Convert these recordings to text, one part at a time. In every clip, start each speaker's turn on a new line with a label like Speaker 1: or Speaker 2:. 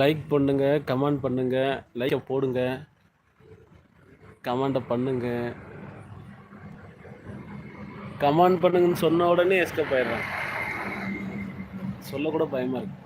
Speaker 1: Like பண்ணுங்க comment பண்ணுங்க லைக்கை போடுங்க கமெண்ட்டை பண்ணுங்க. கமெண்ட் பண்ணுங்கன்னு சொன்ன உடனே எஸ்கேப் ஆயிடுறேன் சொல்லக்கூட பயமாக இருக்கு.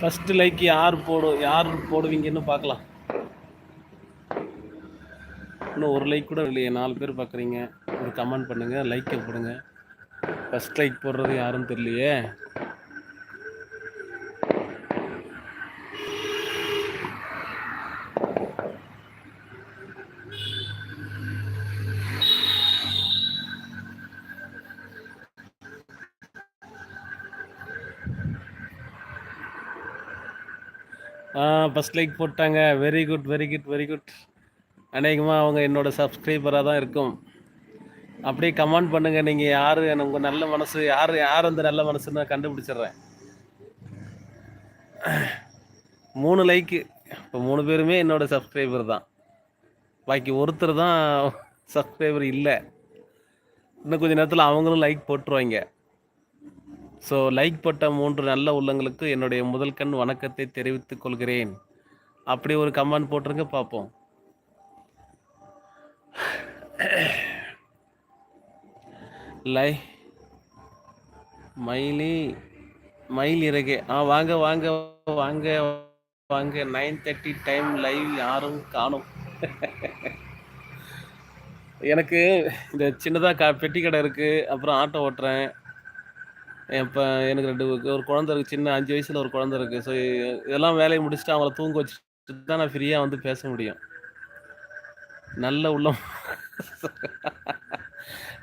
Speaker 1: ஃபஸ்ட்டு லைக் யார் போடு யார் போடுவீங்கன்னு பார்க்கலாம். இன்னும் ஒரு லைக் கூட இல்லையே நாலு பேர் பார்க்குறீங்க. ஒரு கமெண்ட் பண்ணுங்கள் லைக்கை போடுங்க. ஃபஸ்ட் லைக் போடுறது யாருன்னு தெரியலையே. ஃபஸ்ட் லைக் போட்டாங்க. Very good very good very good அநேகமாக அவங்க என்னோடய சப்ஸ்கிரைபராக தான் இருக்கும். அப்படியே கமெண்ட் பண்ணுங்கள் நீங்கள் யார்? உங்கள் நல்ல மனசு யார் யார் அந்த நல்ல மனசுன்னு நான் கண்டுபிடிச்சிடுறேன். மூணு லைக்கு இப்போ மூணு பேருமே என்னோட சப்ஸ்கிரைபர் தான். பாக்கி ஒருத்தர் தான் சப்ஸ்கிரைபர் இல்லை. இன்னும் கொஞ்ச நேரத்தில் அவங்களும் லைக் போட்டுருவாங்க. ஸோ லைக் போட்ட மூன்று நல்ல உள்ளங்களுக்கு என்னுடைய முதல் கண் வணக்கத்தை தெரிவித்துக் கொள்கிறேன். அப்படி ஒரு கமெண்ட் போட்டுருங்க பார்ப்போம். லை மயிலி மயில் இறகே. ஆ வாங்க வாங்க வாங்க வாங்க. நைன் தேர்ட்டி டைம் லைவ் யாரும் காணும். எனக்கு இந்த சின்னதாக கா பெட்டி கடை இருக்குது அப்புறம் ஆட்டோ ஓட்டுறேன். இப்போ எனக்கு ரெண்டு ஒரு குழந்தை இருக்குது சின்ன அஞ்சு வயசில் ஒரு குழந்தை இருக்குது ஸோ இதெல்லாம் வேலையை முடிச்சுட்டு அவங்கள தூங்க வச்சுட்டு தான் நான் ஃப்ரீயாக வந்து பேச முடியும். நல்ல உள்ளம்.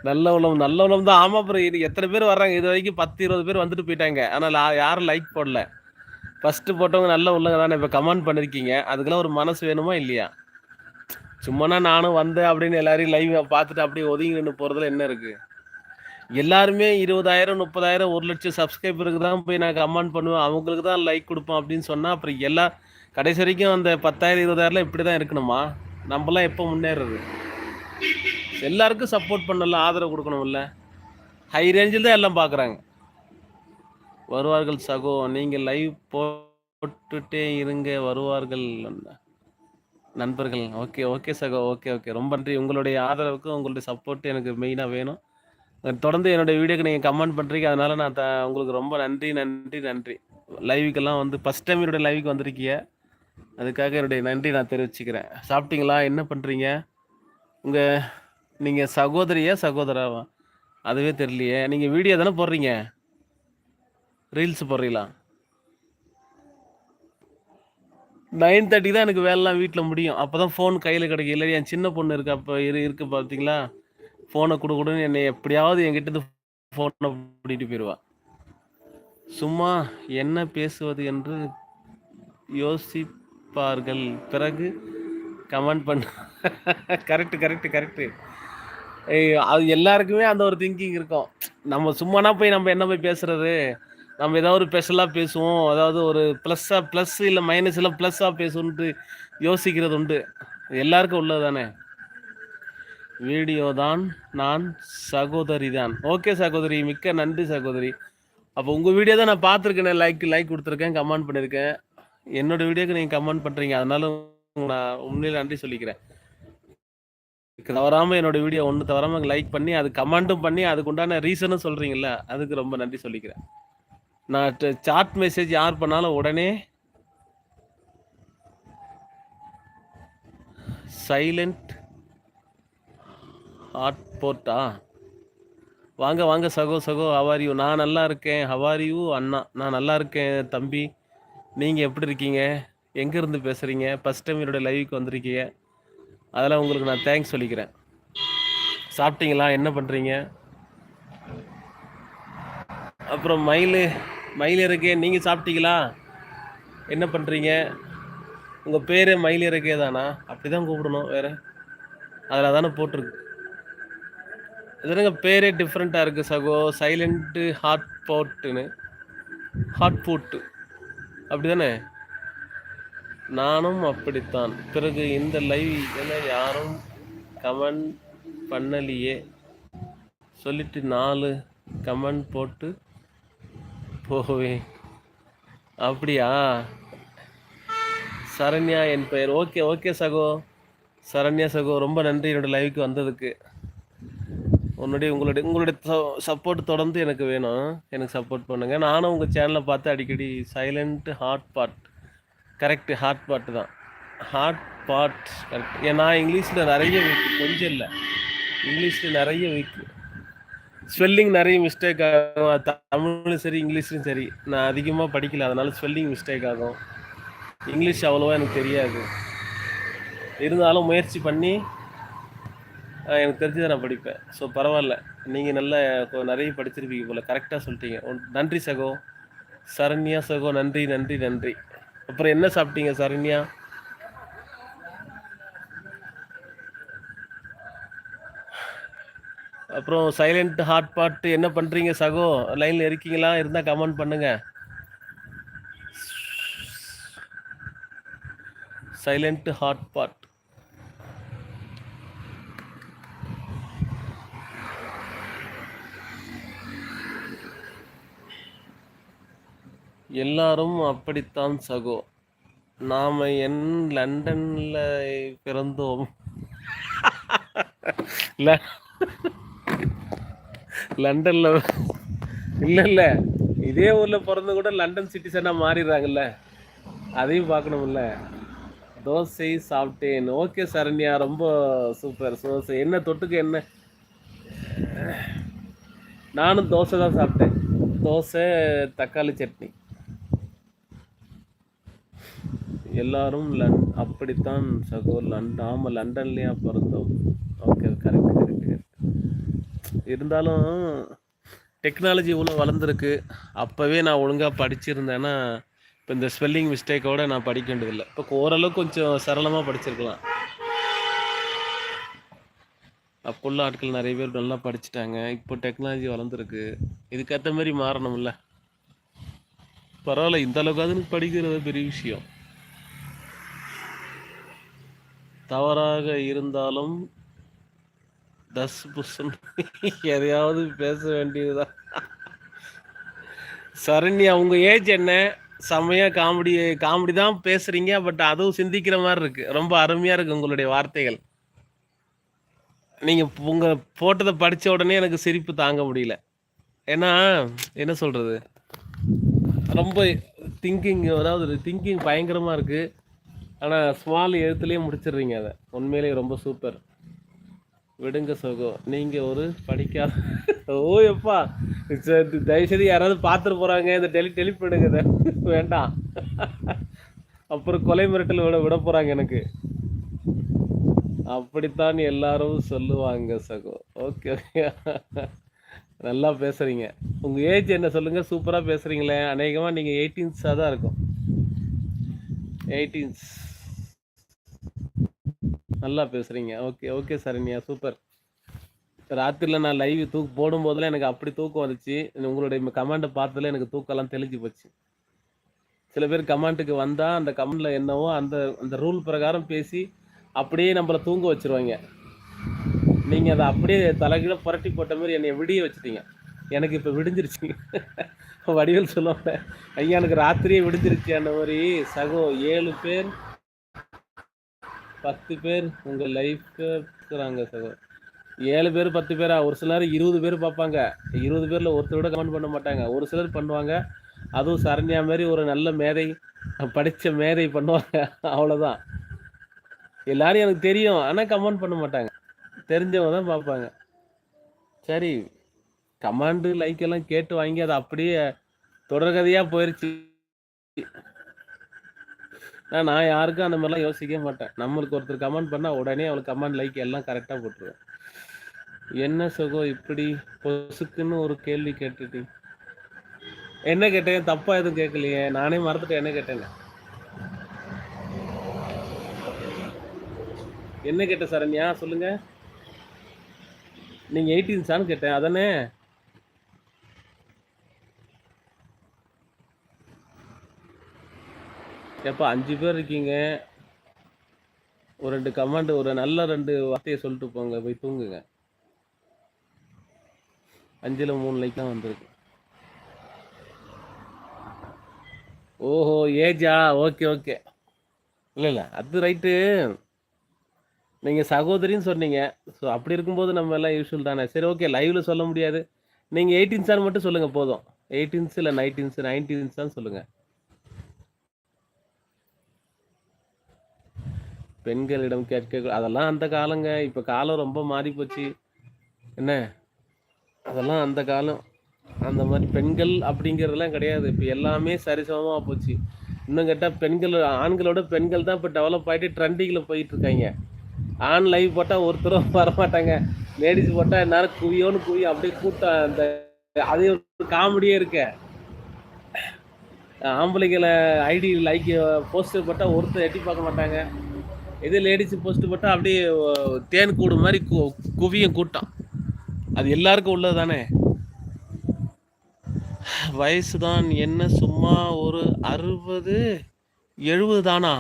Speaker 1: நல்ல உள்ளம் நல்ல உள்ளம் தான். ஆமாம் அப்புறம் இது எத்தனை பேர் வர்றாங்க? இது வரைக்கும் பத்து இருபது பேர் வந்துட்டு போயிட்டாங்க. ஆனால் யாரும் லைக் போடல. ஃபஸ்ட்டு போட்டவங்க நல்ல உள்ளங்க தானே? இப்போ கமெண்ட் பண்ணியிருக்கீங்க அதுக்கெல்லாம் ஒரு மனசு வேணுமா இல்லையா? சும்மானா நானும் வந்தேன் அப்படின்னு எல்லாரையும் லைவ் பார்த்துட்டு அப்படியே ஒதுங்கி நின்று போகிறதுல என்ன இருக்குது எல்லாருமே இருபதாயிரம் முப்பதாயிரம் ஒரு லட்சம் சப்ஸ்கிரைபருக்கு தான் போய் நான் கமெண்ட் பண்ணுவேன் அவங்களுக்கு தான் லைக் கொடுப்போம் அப்படின்னு சொன்னால் அப்புறம் எல்லா கடைசி வரைக்கும் அந்த பத்தாயிரம் இருபதாயிரம்லாம் இப்படி தான் இருக்கணுமா? நம்மலாம் எப்போ முன்னேறது? எல்லாருக்கும் சப்போர்ட் பண்ணல ஆதரவு கொடுக்கணும்ல. ஹை ரேஞ்சில் தான் எல்லாம் பார்க்குறாங்க வருவார்கள் சகோ நீங்கள் லைவ் போட்டுட்டே இருங்க வருவார்கள் நண்பர்கள். ஓகே ஓகே சகோ ஓகே ஓகே ரொம்ப நன்றி. உங்களுடைய ஆதரவுக்கு உங்களுடைய சப்போர்ட் எனக்கு மெயினாக வேணும். தொடர்ந்து என்னுடைய வீடியோக்கு நீங்கள் கமெண்ட் பண்ணுறீங்க அதனால் நான் த உங்களுக்கு ரொம்ப நன்றி நன்றி நன்றி. லைவுக்கெல்லாம் வந்து ஃபஸ்ட் டைம் என்னுடைய லைவுக்கு வந்திருக்கீங்க. அதுக்காக என்னுடைய நன்றி நான் தெரிவிச்சுக்கிறேன். சாப்பிட்டீங்களா? என்ன பண்ணுறீங்க உங்கள் நீங்கள் சகோதரியா சகோதராவா அதுவே தெரியலையே. நீங்கள் வீடியோ தானே போடுறீங்க? ரீல்ஸ் போடுறீங்களா? நைன் தேர்ட்டி தான் எனக்கு வேலைலாம் வீட்டில் முடியும். அப்போ தான் ஃபோன் கையில் கிடைக்கும் இல்லை என் சின்ன பொண்ணு இருக்கு. அப்போ இரு இருக்குது பார்த்தீங்களா ஃபோனை கொடு கொடுன்னு என்னை எப்படியாவது என்கிட்ட ஃபோனை பிடிட்டு போயிடுவா சும்மா என்ன பேசுவது என்று யோசிப்பார்கள். பிறகு கமெண்ட் பண்ண கரெக்டு கரெக்டு கரெக்டு அது எல்லாருக்குமே அந்த ஒரு திங்கிங் இருக்கும். நம்ம சும்மானா போய் நம்ம என்ன போய் பேசுறது? நம்ம ஏதாவது ஒரு ஸ்பெஷலாக பேசுவோம். அதாவது ஒரு ப்ளஸ்ஸாக ப்ளஸ் இல்லை மைனஸ் இல்லை ப்ளஸ்ஸாக பேசுவோன்ட்டு யோசிக்கிறது உண்டு. எல்லாருக்கும் உள்ளது தானே வீடியோ தான் நான் சகோதரி தான் ஓகே சகோதரி. மிக்க நன்றி சகோதரி. அப்போ உங்கள் வீடியோ தான் நான் பார்த்துருக்கேன் லைக் லைக் கொடுத்துருக்கேன் கமெண்ட் பண்ணியிருக்கேன் என்னோட வீடியோக்கு நீங்கள் கமெண்ட் பண்ணுறீங்க அதனால நான் உண்மையில நன்றி சொல்லிக்கிறேன். தவறாமல் என்னோட வீடியோ ஒன்று தவறாமல் லைக் பண்ணி அது கமெண்ட்டும் பண்ணி அதுக்கு உண்டான ரீசனும் சொல்றீங்கல்ல அதுக்கு ரொம்ப நன்றி சொல்லிக்கிறேன். நான் சாட் மெசேஜ் யார் பண்ணாலும் உடனே சைலண்ட் ஹாட் போர்ட்டா? வாங்க வாங்க சகோ சகோ ஹவாரியூ நான் நல்லா இருக்கேன். ஹவாரியூ அண்ணா? நான் நல்லா இருக்கேன் தம்பி. நீங்கள் எப்படி இருக்கீங்க? எங்கேருந்து பேசுகிறீங்க ஃபஸ்ட் டைம் என்னோடய லைவுக்கு வந்திருக்கீங்க. அதெல்லாம் உங்களுக்கு நான் தேங்க்ஸ் சொல்லிக்கிறேன். சாப்பிட்டீங்களா? என்ன பண்ணுறீங்க அப்புறம் மயில் மயில் இருக்கே நீங்கள் சாப்பிட்டீங்களா? என்ன பண்ணுறீங்க உங்கள் பேர் மயில் இருக்கே தானா அப்படி தான் கூப்பிடணும் வேறு. அதில் தானே போட்டிருக்கு. இதுங்க பேரே டிஃப்ரெண்ட்டாக இருக்குது சகோ. சைலண்ட்டு ஹாட் போட்டுன்னு ஹாட் பூட்டு அப்படி தானே நானும் அப்படித்தான். பிறகு இந்த லைவ் இதில் யாரும் கமெண்ட் பண்ணலையே. சொல்லிட்டு நாலு கமெண்ட் போட்டு போவேன். அப்படியா? சரண்யா என் பெயர். ஓகே ஓகே சகோ. சரண்யா சகோ ரொம்ப நன்றி. என்னோடய லைவுக்கு வந்ததுக்கு. உன்னுடைய உங்களுடைய உங்களுடைய சப்போர்ட் தொடர்ந்து எனக்கு வேணும். எனக்கு சப்போர்ட் பண்ணுங்கள் நானும் உங்கள் சேனலை பார்த்து அடிக்கடி silent hot pot correct hard pot தான். ஹாட் பாட் கரெக்ட் ஏன்னா இங்கிலீஷில் நிறைய வீக் கொஞ்சம் இல்லை. இங்கிலீஷில் நிறைய வீக் ஸ்வெல்லிங் நிறைய மிஸ்டேக் ஆகும். தமிழும் சரி இங்கிலீஷ்லையும் சரி. நான் அதிகமாக படிக்கல. அதனால ஸ்வெல்லிங் மிஸ்டேக் ஆகும். இங்கிலீஷ் அவ்வளோவா எனக்கு தெரியாது. இருந்தாலும் முயற்சி பண்ணி எனக்கு தெரிஞ்சதை நான் படிப்பேன். ஸோ பரவாயில்ல. நீங்கள் நல்ல நிறைய படிச்சிருப்பீங்க போல். கரெக்டாக சொல்லிட்டீங்க. நன்றி சகோ. சரண்யா சகோ நன்றி நன்றி நன்றி. அப்புறம் என்ன சாப்பிட்டீங்க சரண்யா? அப்புறம் சைலண்ட் ஹாட் பாட்டு என்ன பண்ணுறீங்க சகோ? லைனில் இருக்கீங்களா? இருந்தால் கமெண்ட் பண்ணுங்கள் சைலண்ட் ஹாட் பாட் எல்லாரும் அப்படித்தான் சகோ. நாம என் லண்டன்ல பிறந்தோம். லண்டன்ல இல்ல இல்ல. இதே ஊர்ல பிறந்து கூட லண்டன் சிட்டிசனா மாறிடுறாங்கல்ல. அதையும் பார்க்கணும்ல. தோசை சாப்பிட்டேன். ஓகே சரண்யா. ரொம்ப சூப்பர் தோசை. என்ன தொட்டுக்கு என்ன? நானும் தோசை தான் சாப்பிட்டேன். தோசை தக்காளி சட்னி. எல்லாரும் லன் அப்படித்தான் சகோ லண்டன் ஆமாம் லண்டன்லேயே பிறந்தோம். ஓகே கரெக்ட் கரெக்ட் கரெக்ட் இருந்தாலும் டெக்னாலஜி இவ்வளோ வளர்ந்துருக்கு. அப்போவே நான் ஒழுங்காக படிச்சிருந்தேன்னா இப்போ இந்த ஸ்பெல்லிங் மிஸ்டேக்கோட நான் படிக்க வேண்டியதில்லை. இப்போ ஓரளவுக்கு கொஞ்சம் சரளமாக படிச்சிருக்கலாம். அப்போல்லாம் ஆட்கள் நிறைய பேர் நல்லா படிச்சுட்டாங்க. இப்போ டெக்னாலஜி வளர்ந்துருக்கு. இதுக்கேற்ற மாதிரி மாறணும்ல. பரவாயில்ல இந்த அளவுக்காவது படிக்கிறது பெரிய விஷயம். தவறாக இருந்தாலும் தஸ் புஷன் எதையாவது பேச வேண்டியதுதான். சரண்யா அவங்க ஏஜ் என்ன? செம்மையா காமெடி காமெடி தான் பேசுறீங்க பட் அதுவும் சிந்திக்கிற மாதிரி இருக்கு. ரொம்ப அருமையா இருக்கு உங்களுடைய வார்த்தைகள். நீங்க உங்க போட்டதை படிச்ச உடனே எனக்கு சிரிப்பு தாங்க முடியல. ஏன்னா என்ன சொல்றது? ரொம்ப திங்கிங் அதாவது திங்கிங் பயங்கரமா இருக்கு. ஆனால் ஸ்மால் எழுத்துலேயே முடிச்சிடுறீங்க அதை. உண்மையிலேயே ரொம்ப சூப்பர் விடுங்க சகோ நீங்கள் ஒரு படிக்காத ஓ எப்பா. தயவுசெய்து யாராவது பார்த்துட்டு போகிறாங்க இந்த டெலி டெலிப் பண்ணுங்க வேண்டாம். அப்புறம் கொலை மிரட்டல் விட விட போகிறாங்க எனக்கு. அப்படித்தான் எல்லாரும் சொல்லுவாங்க சகோ. ஓகே ஓகே நல்லா பேசுகிறீங்க உங்கள் ஏஜ் என்ன சொல்லுங்கள் சூப்பராக பேசுகிறீங்களே அநேகமாக நீங்கள் எயிட்டீன்ஸாக தான் இருக்கும். எயிட்டீன்ஸ் நல்லா பேசுகிறீங்க ஓகே ஓகே சரண்யா. சூப்பர் ராத்திரியில் நான் லைவ் தூக்கு போடும்போதெல்லாம் எனக்கு அப்படி தூக்கம் வந்துச்சு. உங்களுடைய கமெண்ட்டை பார்த்ததுல எனக்கு தூக்கம்லாம் தெளிஞ்சு போச்சு. சில பேர் கமெண்ட்டுக்கு வந்தால் அந்த கமெண்டில் என்னவோ அந்த அந்த ரூல் பிரகாரம் பேசி அப்படியே நம்மளை தூங்க வச்சுருவாங்க. நீங்கள் அதை அப்படியே தலைகீழ புரட்டி போட்ட மாதிரி என்னை விடிய வச்சுட்டீங்க. எனக்கு இப்போ விடிஞ்சிருச்சு. வடிவல் சொல்லுவாங்க ஐயா எனக்கு ராத்திரியே விடிஞ்சிருச்சு அந்த மாதிரி. சகோ ஏழு பேர் பத்து பேர் உங்கள் லைஃப்பை இருக்கிறாங்க சகோ ஏழு பேர் பத்து பேரா? ஒரு சிலர் இருபது பேர் பார்ப்பாங்க. இருபது பேரில் ஒருத்தரோட கூட கமெண்ட் பண்ண மாட்டாங்க. ஒரு சிலர் பண்ணுவாங்க. அதுவும் சரண்யா மாதிரி ஒரு நல்ல மேதை படித்த மேதை பண்ணுவாங்க. அவ்வளோதான் எல்லாரும் எனக்கு தெரியும். ஆனால் கமெண்ட் பண்ண மாட்டாங்க. தெரிஞ்சவங்க தான் பார்ப்பாங்க. சரி கமாண்டு லைக் எல்லாம் கேட்டு வாங்கி அது அப்படியே தொடர்கதையாக போயிடுச்சு நான் யாருக்கும் அந்த மாதிரிலாம் யோசிக்கவே மாட்டேன். நம்மளுக்கு ஒருத்தர் கமெண்ட் பண்ணால் உடனே அவளுக்கு கமெண்ட் லைக் எல்லாம் கரெக்டாக போட்டுருவேன். என்ன சுகோ இப்படி பொசுக்குன்னு ஒரு கேள்வி கேட்டுட்டு. என்ன கேட்டேன் தப்பா எதுவும் கேட்கலையே. நானே மறந்துட்டு என்ன கேட்டேன் என்ன கேட்ட சரண்யா சொல்லுங்க. நீங்க எயிட்டீன்ஸான்னு கேட்டேன். அதானே? எப்போ அஞ்சு பேர் இருக்கீங்க? ஒரு ரெண்டு கமாண்டு ஒரு நல்ல ரெண்டு வார்த்தையை சொல்லிட்டு போங்க. போய் தூங்குங்க. அஞ்சில் மூணு லைக் தான் வந்திருக்கு. ஓஹோ ஏஜா ஓகே ஓகே இல்லை இல்லை. அது ரைட்டு நீங்கள் சகோதரின்னு சொன்னீங்க. ஸோ அப்படி இருக்கும்போது நம்ம எல்லாம் யூஸ்வல் தானே. சரி ஓகே லைவ்ல சொல்ல முடியாது. நீங்கள் எயிட்டீன்ஸான்னு மட்டும் சொல்லுங்கள் போதும். எயிட்டீன்ஸ் இல்லை நைன்டீன்ஸ் நைன்டீன்ஸ் தான் சொல்லுங்கள் பெண்களிடம் கேட்க அதெல்லாம் அந்த காலங்க. இப்போ காலம் ரொம்ப மாறி போச்சு என்ன? அதெல்லாம் அந்த காலம். அந்த மாதிரி பெண்கள் அப்படிங்கிறதெல்லாம் கிடையாது. இப்போ எல்லாமே சரிசமமாக போச்சு. இன்னும் கேட்டால் பெண்கள் ஆண்களோட பெண்கள் தான் இப்போ டெவலப் ஆகிட்டு ட்ரெண்டிங்கில் போயிட்டுருக்காங்க. ஆண் லைவ் போட்டால் ஒருத்தரும் வரமாட்டாங்க. லேடிஸ் போட்டால் எல்லாரும் குவியோன்னு குவி அப்படியே கூட்டம் அந்த அதே ஒரு காமெடியே இருக்க. ஆம்பளைங்களை ஐடி லைக் போஸ்டர் போட்டால் ஒருத்தர் எட்டி பார்க்க மாட்டாங்க. இதே லேடிஸ் போஸ்ட் போட்டால் அப்படியே தேன் கூடு மாதிரி கு குவியும் கூட்டம். அது எல்லாருக்கும் உள்ளது தானே வயசு தான் என்ன சும்மா ஒரு அறுபது எழுபது தானா?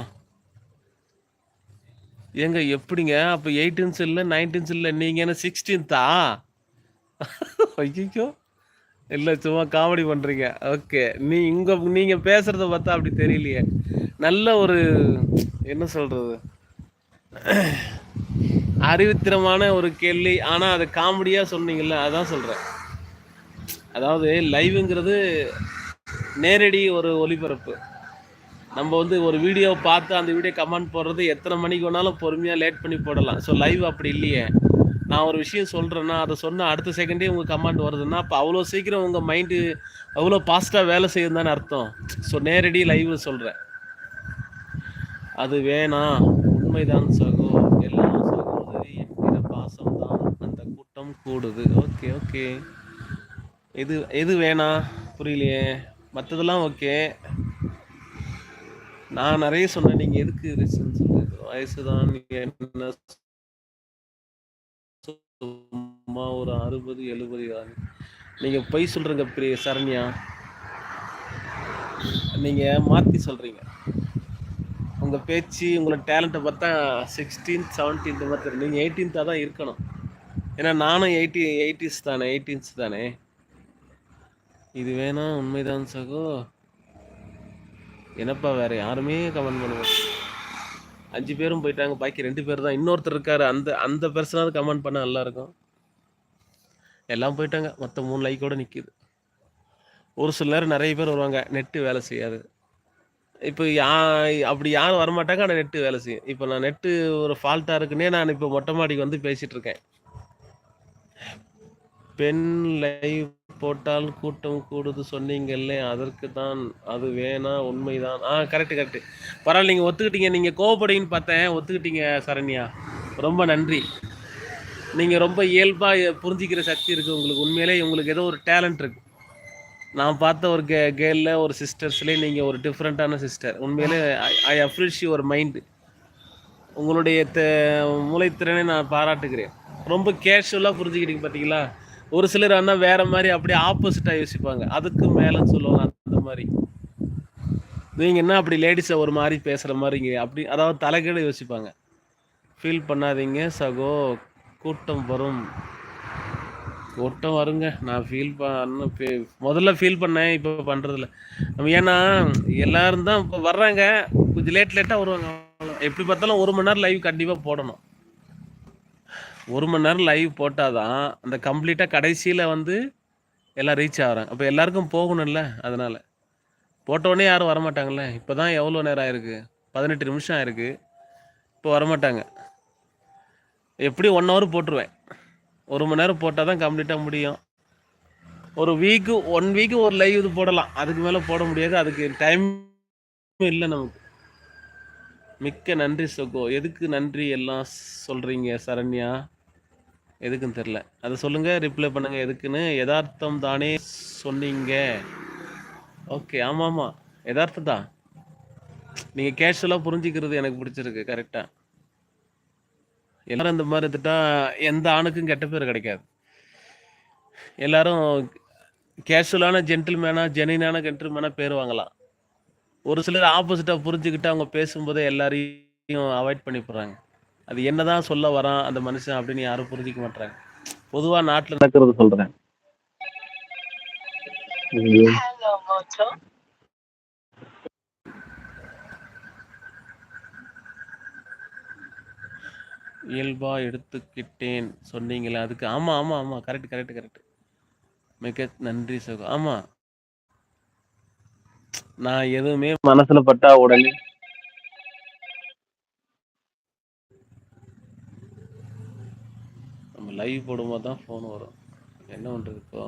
Speaker 1: ஏங்க எப்படிங்க? அப்போ எயிட்டீன்ஸ் இல்லை நைன்டீன்ஸ் இல்லை நீங்கள் என்ன சிக்ஸ்டீன்த்தா ஐயோ இல்லை சும்மா காமெடி பண்ணுறீங்க ஓகே நீ இங்கே நீங்கள் பேசுகிறத பார்த்தா அப்படி தெரியலையே. நல்ல ஒரு என்ன சொல்கிறது அறிவுத்திரமான ஒரு கேள்வி ஆனால் அது காமெடியாக சொன்னீங்கல்ல அதான் சொல்கிறேன் அதாவது லைவுங்கிறது நேரடி ஒரு ஒளிபரப்பு. நம்ம வந்து ஒரு வீடியோ பார்த்து அந்த வீடியோ கமெண்ட் போடுறது எத்தனை மணிக்கு வேணாலும் பொறுமையாக லேட் பண்ணி போடலாம். ஸோ லைவ் அப்படி இல்லையே. நான் ஒரு விஷயம் சொல்கிறேன்னா அதை சொன்ன அடுத்த செகண்டே உங்கள் கமெண்ட் வருதுன்னா அப்போ அவ்வளோ சீக்கிரம் உங்கள் மைண்டு அவ்வளோ ஃபாஸ்ட்டாக வேலை செய்யும் தானே அர்த்தம். ஸோ நேரடி லைவ் சொல்கிறேன் அது வேணாம். உண்மைதான் சகோ எல்லாம் சகோதரி. என்கிற பாசம் தான் அந்த கூட்டம் கூடுது. Okay okay. எது எது வேணாம் புரியலையே. மற்றதெல்லாம் ஓகே. நான் நிறைய சொன்னேன். நீங்கள் எதுக்கு ரிசன் சொல்லுறது வயசு தான் என்ன சும்மா ஒரு அறுபது எழுபது தான். நீங்கள் பொய் சொல்கிறீங்க பிரிய சரண்யா. நீங்கள் மாற்றி சொல்கிறீங்க உங்கள் பேச்சு உங்களோட டேலண்ட்டை பார்த்தா சிக்ஸ்டீன்த் செவன்டீன்த் மாதிரி தெரியும். நீங்கள் எயிட்டீன்த்தாக தான் இருக்கணும். ஏன்னா நானும் எயிட்டி எயிட்டிஸ் தானே எயிட்டீன்ஸ் தானே. இது வேணா உண்மைதான் சகோ. என்னப்பா வேறு யாருமே கமெண்ட் பண்ணுவோம் அஞ்சு பேரும் போயிட்டாங்க. பாக்கி ரெண்டு பேர் தான். இன்னொருத்தர் இருக்காரு. அந்த அந்த பர்சனாவது கமெண்ட் பண்ண நல்லா இருக்கும் எல்லாம் போயிட்டாங்க. மொத்தம் மூணு லைக்கோடு நிற்கிது ஒரு சில நேரம் நிறைய பேர் வருவாங்க. நெட்டு வேலை செய்யாது. இப்போ யா அப்படி யாரும் வரமாட்டாங்க. ஆனால் நெட்டு வேலை செய்யும். இப்போ நான் நெட்டு ஒரு ஃபால்ட்டாக இருக்குன்னே நான் இப்போ மொட்டை மாடிக்கு வந்து பேசிகிட்டு இருக்கேன். பெண் லைவ் போட்டால் கூட்டம் கூடுது சொன்னீங்கல்ல அதற்கு தான் அது வேணா உண்மைதான். ஆ கரெக்ட் கரெக்டு பரவாயில்ல நீங்கள் ஒத்துக்கிட்டீங்க. நீங்கள் கோவப்படுங்கன்னு பார்த்தேன். ஒத்துக்கிட்டீங்க சரண்யா. ரொம்ப நன்றி. நீங்கள் ரொம்ப இயல்பாக புரிஞ்சிக்கிற சக்தி இருக்குது உங்களுக்கு. உண்மையிலே உங்களுக்கு ஏதோ ஒரு டேலண்ட் இருக்குது நான் பார்த்த ஒரு கே கேர்ளில் ஒரு சிஸ்டர்ஸ்லேயே நீங்கள் ஒரு டிஃப்ரெண்ட்டான சிஸ்டர் உண்மையிலே ஐ அப்ரிஷி ஒரு மைண்டு உங்களுடைய த மூளைத்திறனை நான் பாராட்டுக்கிறேன் ரொம்ப கேஷுவலாக புரிஞ்சுக்கிட்டீங்க பார்த்தீங்களா ஒரு சிலர் ஆனால் வேற மாதிரி அப்படியே ஆப்போசிட்டாக யோசிப்பாங்க. அதுக்கு மேலேன்னு சொல்லுவாங்க அந்த மாதிரி. நீங்கள் என்ன அப்படி லேடிஸை ஒரு மாதிரி பேசுகிற மாதிரிங்க அப்படி அதாவது தலைகீழ யோசிப்பாங்க. ஃபீல் பண்ணாதீங்க சகோ. கூட்டம் வரும். ஒட்டம் வருங்க. நான் ஃபீல் பண்ண முதல்ல ஃபீல் பண்ணேன் இப்போ பண்ணுறதில்ல நம்ம ஏன்னா எல்லாரும் தான் இப்போ வர்றாங்க. கொஞ்சம் லேட் லேட்டாக வருவாங்க. எப்படி பார்த்தாலும் ஒரு மணி நேரம் லைவ் கண்டிப்பாக போடணும். ஒரு மணி நேரம் லைவ் போட்டால் தான் அந்த கம்ப்ளீட்டாக கடைசியில் வந்து எல்லாம் ரீச் ஆகிறாங்க. அப்போ எல்லாருக்கும் போகணும்ல அதனால். போட்ட உடனே யாரும் வரமாட்டாங்கல்ல? இப்போதான் எவ்வளோ நேரம் ஆயிருக்கு? பதினெட்டு நிமிஷம் ஆயிருக்கு. இப்போ வரமாட்டாங்க. எப்படி ஒன் ஹவர் போட்டுருவேன். ஒரு மணி நேரம் போட்டால் தான் கம்ப்ளீட்டாக முடியும். ஒரு வீக்கு ஒன் வீக்கு ஒரு லைவ் இது போடலாம். அதுக்கு மேலே போட முடியாது. அதுக்கு டைம் இல்லை நமக்கு. மிக்க நன்றி சுகோ. எதுக்கு நன்றி எல்லாம் சொல்கிறீங்க சரண்யா? எதுக்குன்னு தெரில அதை சொல்லுங்கள் ரிப்ளை பண்ணுங்கள் எதுக்குன்னு. யதார்த்தம் தானே சொன்னீங்க. ஓகே ஆமாம். ஆமாம் யதார்த்தம் தான் நீங்கள் கேஷுவலாக புரிஞ்சிக்கிறது எனக்கு பிடிச்சிருக்கு கரெக்டாக எல்லாரும் இந்த மாதிரி இருந்துட்டா எந்த ஆணுக்கும் கெட்ட பேர் கிடைக்காது. எல்லாரும் கேஷுவலான ஜென்டில்மேனாக ஜெனினான ஜென்டில்மேனாக பேர் வாங்கலாம். ஒரு சிலர் ஆப்போசிட்டாக புரிஞ்சுக்கிட்டு அவங்க பேசும்போதே எல்லாரையும் அவாய்ட் பண்ணி போடுறாங்க அது என்னதான் சொல்ல வரான் அந்த மனுஷன் அப்படின்னு யாரும் புரிஞ்சிக்க மாட்டாங்க பொதுவாக நாட்டில் நடக்கிறது சொல்கிறேன்
Speaker 2: இயல்பாக
Speaker 1: இயல்பா எடுத்துக்கிட்டேன் சொன்னீங்களே அதுக்கு ஆமா ஆமா ஆமா கரெக்ட் கரெக்ட் கரெக்ட் மிக நன்றி சகோ ஆமா. நான் எதுவுமே மனசுல பட்டா உடனே நம்ம லைவ் போடும்போது தான் ஃபோன் வரும். என்ன பண்றது இப்போ?